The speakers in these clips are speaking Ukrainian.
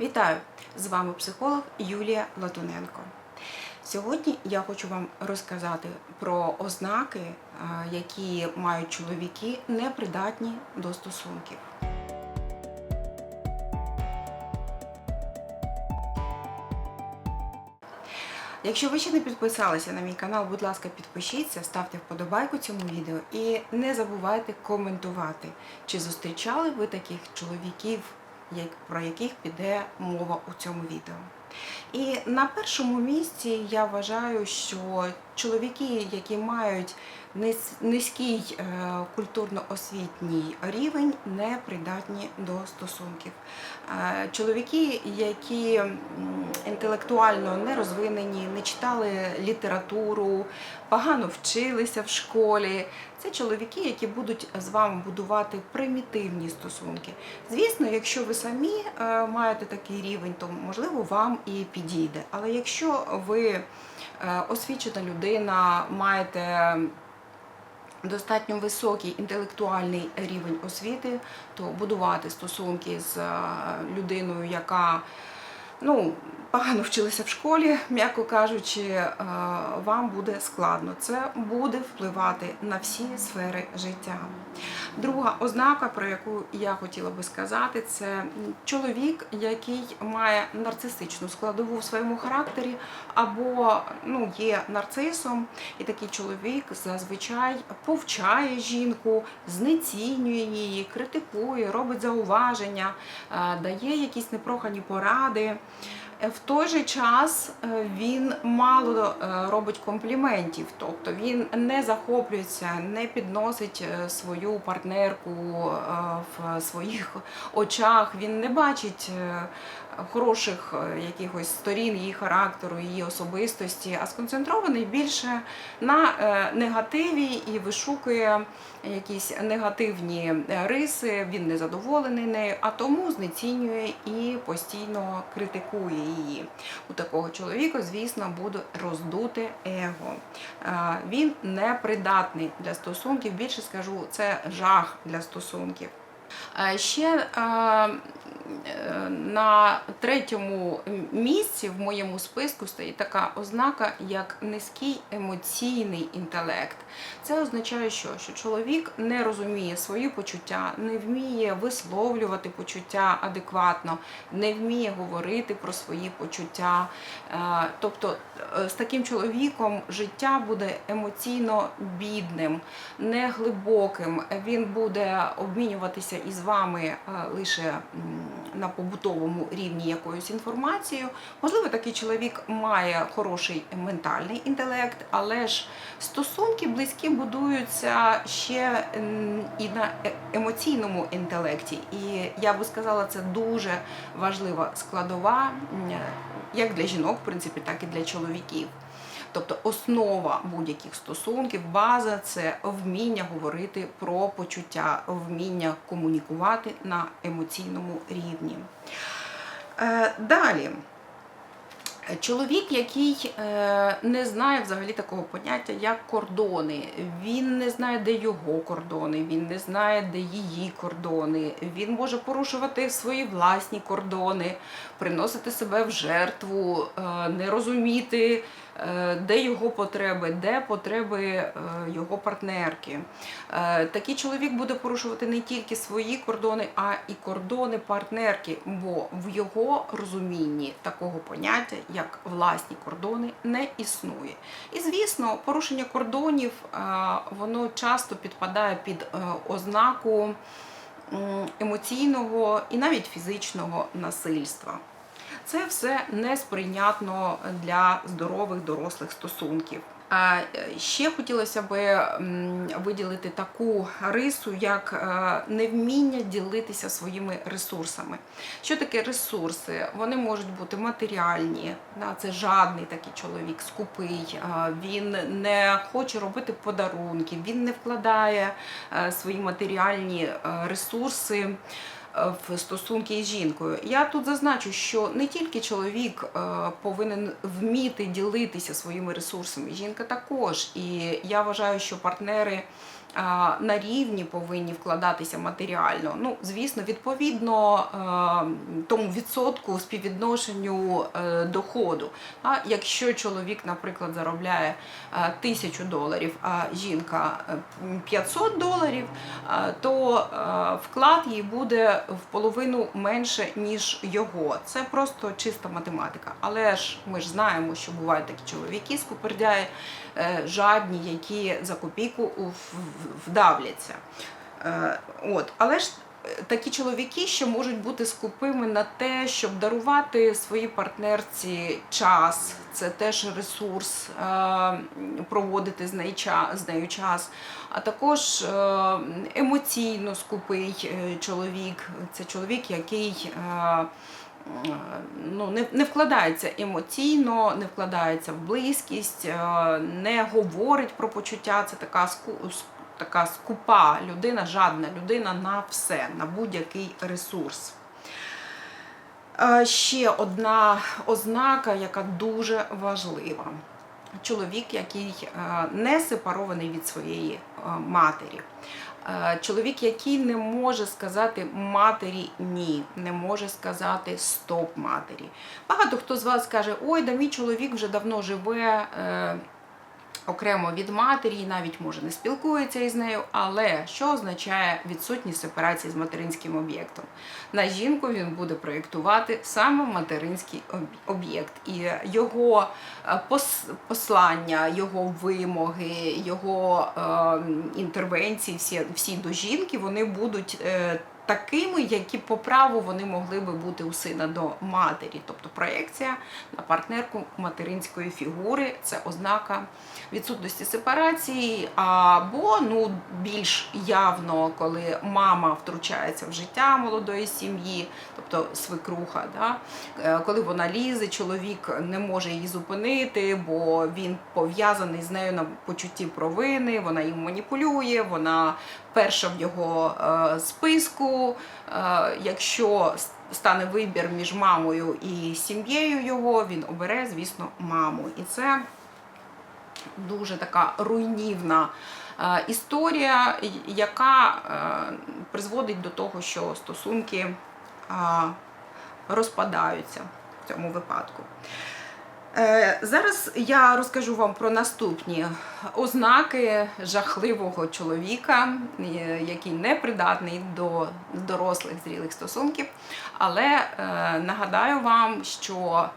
Вітаю! З вами психолог Юлія Латуненко. Сьогодні я хочу вам розказати про ознаки, е, які мають чоловіки непридатні до стосунків. Якщо ви ще не підписалися на мій канал, будь ласка, підпишіться, ставте вподобайку цьому відео і не забувайте коментувати, чи зустрічали ви таких чоловіків, про яких піде мова у цьому відео. І на першому місці я вважаю, що чоловіки, які мають низький е, культурно-освітній рівень, не придатні до стосунків. Е, Чоловіки, які інтелектуально не розвинені, не читали літературу, погано вчилися в школі. Це чоловіки, які будуть з вами будувати примітивні стосунки. Звісно, якщо ви самі е, маєте такий рівень, то можливо вам і підійде. Але якщо ви е, освічена людина, маєте достатньо високий інтелектуальний рівень освіти, то будувати стосунки з е, людиною, яка ну, погано вчилися в школі, м'яко кажучи, е, вам буде складно. Це буде впливати на всі сфери життя. Друга ознака, про яку я хотіла би сказати, це чоловік, який має нарцисичну складову в своєму характері, або ну, є нарцисом, і такий чоловік зазвичай повчає жінку, знецінює її, критикує, робить зауваження, е, дає якісь непрохані поради. Е, В той же час е, він мало е, робить компліментів, тобто він не захоплюється, не підносить свою партнерку в своїх очах, він не бачить хороших якихось сторін її характеру, її особистості, а сконцентрований більше на негативі і вишукує якісь негативні риси, він не задоволений нею, а тому знецінює і постійно критикує її. У такого чоловіка, звісно, буде роздуте его. Е, Він непридатний для стосунків. Більше скажу, це жах для стосунків. Е, Ще е, на третьому місці в моєму списку стоїть така ознака, як низький емоційний інтелект. Це означає, що, що чоловік не розуміє свої почуття, не вміє висловлювати почуття адекватно, не вміє говорити про свої почуття. Е, Тобто е, з таким чоловіком життя буде емоційно бідним, неглибоким. Він буде обмінюватися із вами е, лише на побутовому рівні якоюсь інформацією. Можливо, такий чоловік має хороший ментальний інтелект, але ж стосунки близькі будуються ще і на е- емоційному інтелекті. І я би сказала, це дуже важлива складова як для жінок, в принципі, так і для чоловіків. Тобто основа будь-яких стосунків, база це вміння говорити про почуття, вміння комунікувати на емоційному рівні. Е, Далі. Чоловік, який е, не знає взагалі такого поняття, як кордони. Він не знає, де його кордони, він не знає, де її кордони. Він може порушувати свої власні кордони, приносити себе в жертву, е, не розуміти, де його потреби, де потреби е, його партнерки. Е, Такий чоловік буде порушувати не тільки свої кордони, а і кордони партнерки, бо в його розумінні такого поняття, як власні кордони, не існує. І звісно, порушення кордонів е, воно часто підпадає під е, ознаку емоційного і навіть фізичного насильства. Це все несприйнятно для здорових дорослих стосунків. А е, ще хотілося б м, виділити таку рису, як е, невміння ділитися своїми ресурсами. Що таке ресурси? Вони можуть бути матеріальні, це жадний такий чоловік, скупий, він не хоче робити подарунки, він не вкладає е, свої матеріальні е, ресурси е, в стосунки із жінкою. Я тут зазначу, що не тільки чоловік е, повинен вміти ділитися своїми ресурсами, жінка також. І я вважаю, що партнери на рівні повинні вкладатися матеріально. Ну, звісно, відповідно е, тому відсотку співвідношенню е, доходу. А якщо чоловік, наприклад, заробляє е, тисячу доларів, а жінка е, 500 доларів, то вклад їй буде в половину менше, ніж його. Це просто чиста математика. Але ж ми ж знаємо, що бувають такі чоловіки скупердяї, жадні, які за копійку вдавляться. Е, От, але ж е, такі чоловіки ще можуть бути скупими на те, щоб дарувати своїй партнерці час. Це теж ресурс, е, проводити з нею час, з нею час. А також е, емоційно скупий е, чоловік. Це чоловік, який. Ну, не, не вкладається емоційно, не вкладається в близькість, е, не говорить про почуття. Це така така скупа людина, жадна людина на все, на будь-який ресурс. Е, Ще одна ознака, яка дуже важлива. Чоловік, який е, не сепарований від своєї матері. Е, Чоловік, який не може сказати матері ні, не може сказати стоп матері. Багато хто з вас каже, ой, да мій чоловік вже давно живе. Е, окремо від матері, навіть може не спілкується із нею. Але що означає відсутність сепарації з материнським об'єктом? На жінку він буде проєктувати саме материнський об'єкт, і його е, послання, його вимоги, його е, інтервенції, всі, всі до жінки, вони будуть. Такими, які по праву вони могли би бути у сина до матері, тобто проекція на партнерку материнської фігури це ознака відсутності сепарації, або ну більш явно, коли мама втручається в життя молодої сім'ї, тобто свекруха, да? е, коли вона лізе, чоловік не може її зупинити, бо він пов'язаний з нею на почутті провини, вона їм маніпулює, вона перша в його е, списку. Е, якщо стане вибір між мамою і сім'єю його, він обере, звісно, маму. І це дуже така руйнівна е, історія, яка призводить до того, що стосунки розпадаються в цьому випадку. Е, Зараз я розкажу вам про наступні ознаки жахливого чоловіка, е, який не придатний до дорослих зрілих стосунків. Але е, нагадаю вам, що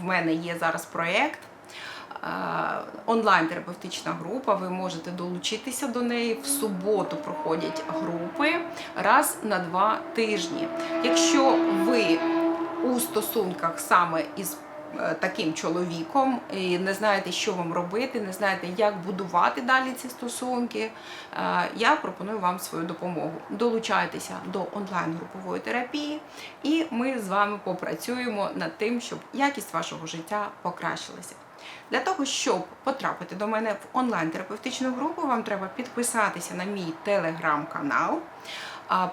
в мене є зараз проєкт. Онлайн-терапевтична група, ви можете долучитися до неї. В суботу проходять групи раз на два тижні. Якщо ви у стосунках саме із таким чоловіком і не знаєте, що вам робити, не знаєте, як будувати далі ці стосунки, е, я пропоную вам свою допомогу. Долучайтеся до онлайн-групової терапії, і ми з вами попрацюємо над тим, щоб якість вашого життя покращилася. Для того, щоб потрапити до мене в онлайн-терапевтичну групу, вам треба підписатися на мій телеграм-канал.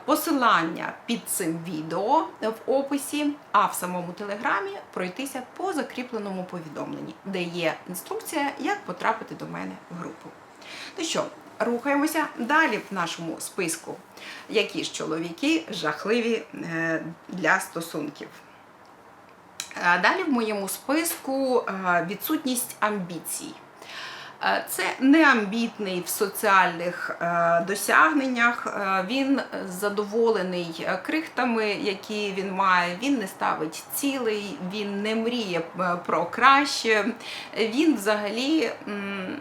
Посилання під цим відео в описі, а в самому телеграмі пройтися по закріпленому повідомленні, де є інструкція, як потрапити до мене в групу. Ну що, рухаємося далі в нашому списку. Які ж чоловіки жахливі е, для стосунків. Е, Далі в моєму списку е, відсутність амбіцій. Е, Це неамбітний в соціальних е, досягненнях. Е, Він задоволений крихтами, які він має. Він не ставить цілей, він не мріє про краще. Він взагалі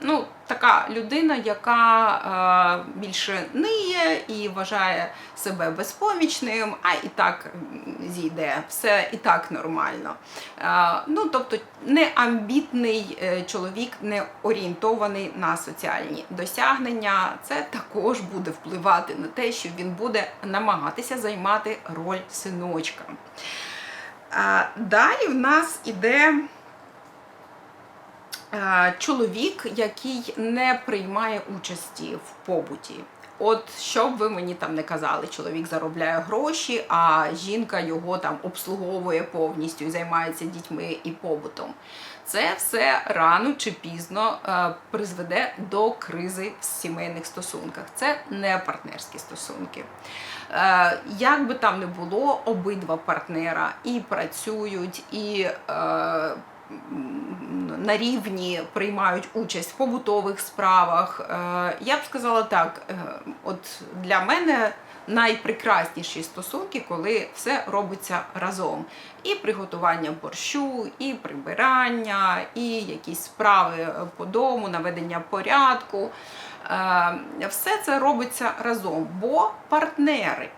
ну, така людина, яка е, більше ниє і вважає себе безпомічним, а і так зійде, все і так нормально. Е, Ну, тобто неамбітний е, чоловік, не орієнтований на соціальні досягнення. Це також буде впливати на те, що він буде намагатися займати роль синочка. Далі в нас іде чоловік, який не приймає участі в побуті. от що б ви мені там не казали, чоловік заробляє гроші, а жінка його там обслуговує повністю і займається дітьми і побутом. Це все рано чи пізно е, призведе до кризи в сімейних стосунках. Це не партнерські стосунки. Е, як би там не було, обидва партнера і працюють, і е, на рівні приймають участь в побутових справах. Е, я б сказала так: е, от для мене найпрекрасніші стосунки, коли все робиться разом. І приготування борщу, і прибирання, і якісь справи по дому, наведення порядку. Е, Все це робиться разом, бо партнери.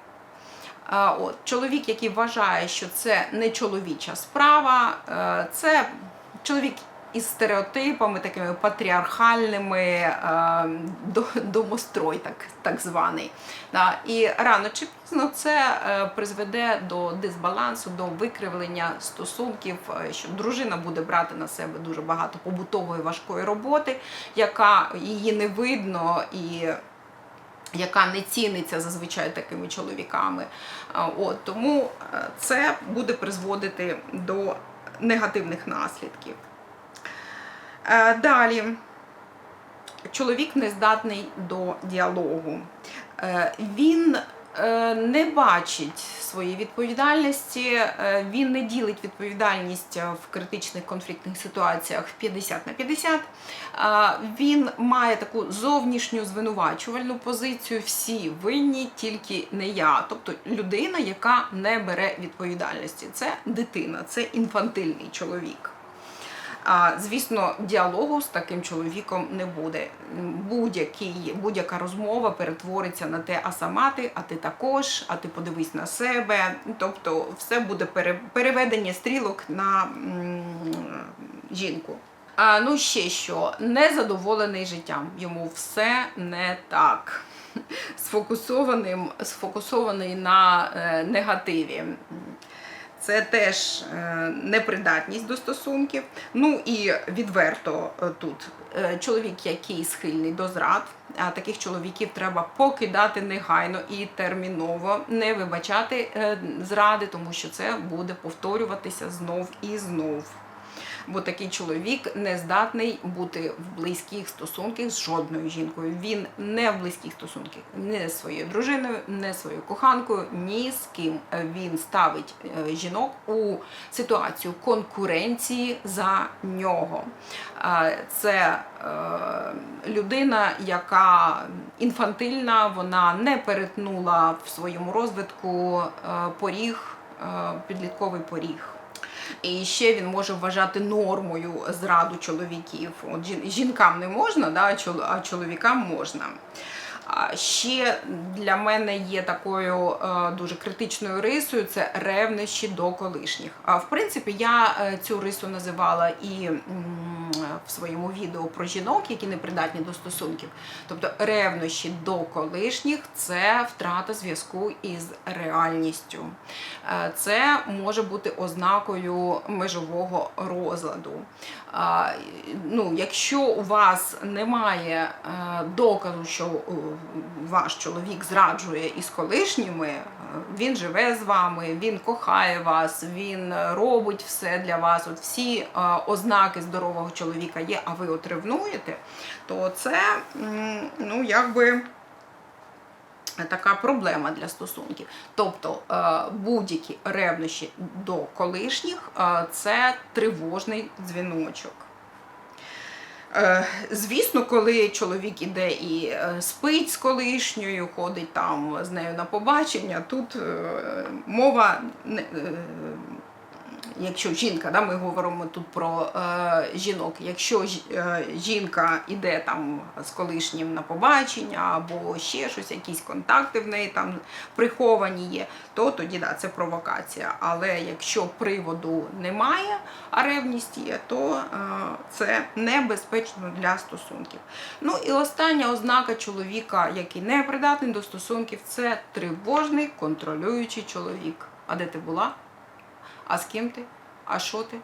От, чоловік, який вважає, що це не чоловіча справа, е, це чоловік із стереотипами, такими патріархальними, е, до- домострой, так, так званий. І рано чи пізно це е, призведе до дисбалансу, до викривлення стосунків, що дружина буде брати на себе дуже багато побутової важкої роботи, яка її не видно і яка не ціниться зазвичай такими чоловіками. От, тому е, це буде призводити до негативних наслідків. Е, Далі. Чоловік не здатний до діалогу. Е, Він е, не бачить своєї відповідальності, е, він не ділить відповідальність е, в критичних конфліктних ситуаціях 50 на 50. Він має таку зовнішню звинувачувальну позицію. Всі винні, тільки не я. Тобто людина, яка не бере відповідальності. Це дитина, це інфантильний чоловік. Звісно, діалогу з таким чоловіком не буде. Будь-який, будь-яка розмова перетвориться на те, а сама ти, а ти також, а ти подивись на себе. Тобто, все буде пере- переведення стрілок на жінку. А, ну ще що, незадоволений життям. Йому все не так. Сфокусованим, сфокусований на е, негативі. Це теж е, непридатність до стосунків. Ну і відверто е, тут е, чоловік, який схильний до зрад, а таких чоловіків треба покидати негайно і терміново, не вибачати зради, тому що це буде повторюватися знов і знов. Бо такий чоловік не здатний бути в близьких стосунках з жодною жінкою. Він не в близьких стосунках не з своєю дружиною, не з своєю коханкою, ні з ким. Він ставить е, жінок у ситуацію конкуренції за нього. Це е, людина, яка інфантильна, вона не перетнула в своєму розвитку е, поріг, підлітковий поріг. І ще він може вважати нормою зраду чоловіків. От жінкам не можна, да, а чол- чоловікам можна. Ще для мене є такою е, дуже критичною рисою це ревнощі до колишніх. А в принципі, я е, цю рису називала і в своєму відео про жінок, які не придатні до стосунків. Тобто ревнощі до колишніх це втрата зв'язку із реальністю. Е, Це може бути ознакою межового розладу. Ну, якщо у вас немає е, доказу, що е, ваш чоловік зраджує із колишніми, е, він живе з вами, він кохає вас, він робить все для вас. От всі ознаки здорового чоловіка є, а ви от ревнуєте, то це ну, якби така проблема для стосунків. Тобто е, будь-які ревнощі до колишніх е, це тривожний дзвіночок. Е, Звісно, коли чоловік іде і спить з колишньою, ходить там з нею на побачення, тут мова не. Якщо жінка, да, ми говоримо тут про е, жінок, якщо ж- е, жінка іде там з колишнім на побачення або ще щось, якісь контакти в неї там приховані є, то тоді да, це провокація. Але якщо приводу немає, а ревність є, то е, це небезпечно для стосунків. Ну і остання ознака чоловіка, який не придатний до стосунків, це тривожний контролюючий чоловік. А де ти була? А з ким ти? А що ти?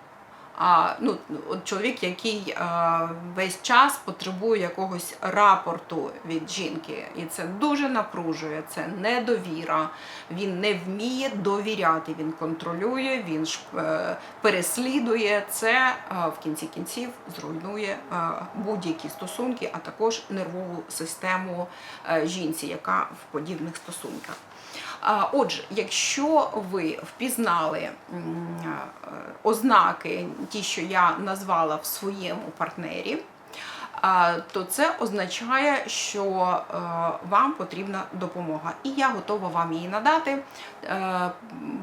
А, ну, от чоловік, який а, весь час потребує якогось рапорту від жінки, і це дуже напружує, це недовіра. Він не вміє довіряти, він контролює, він е, переслідує. Це е, в кінці кінців зруйнує е, будь-які стосунки, а також нервову систему е, жінці, яка в подібних стосунках. Отже, якщо ви впізнали ознаки, ті, що я назвала в своєму партнері, то це означає, що е, вам потрібна допомога, і я готова вам її надати. Е,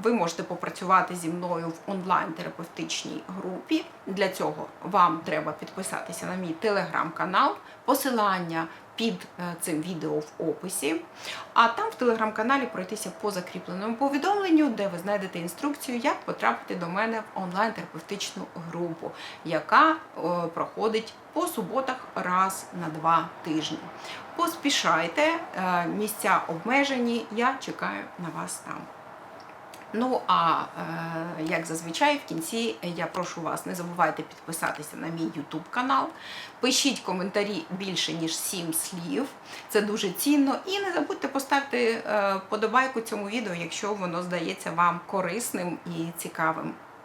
Ви можете попрацювати зі мною в онлайн-терапевтичній групі. Для цього вам треба підписатися на мій телеграм-канал, посилання під е, цим відео в описі. А там в телеграм-каналі пройтися по закріпленому повідомленню, де ви знайдете інструкцію, як потрапити до мене в онлайн-терапевтичну групу, яка е, проходить по суботах раз на два тижні. Поспішайте, е, місця обмежені, я чекаю на вас там. Ну а е, як зазвичай, в кінці я прошу вас, не забувайте підписатися на мій YouTube канал. Пишіть коментарі більше ніж 7 слів. Це дуже цінно. І не забудьте поставити вподобайку подобайку цьому відео, якщо воно здається вам корисним і цікавим.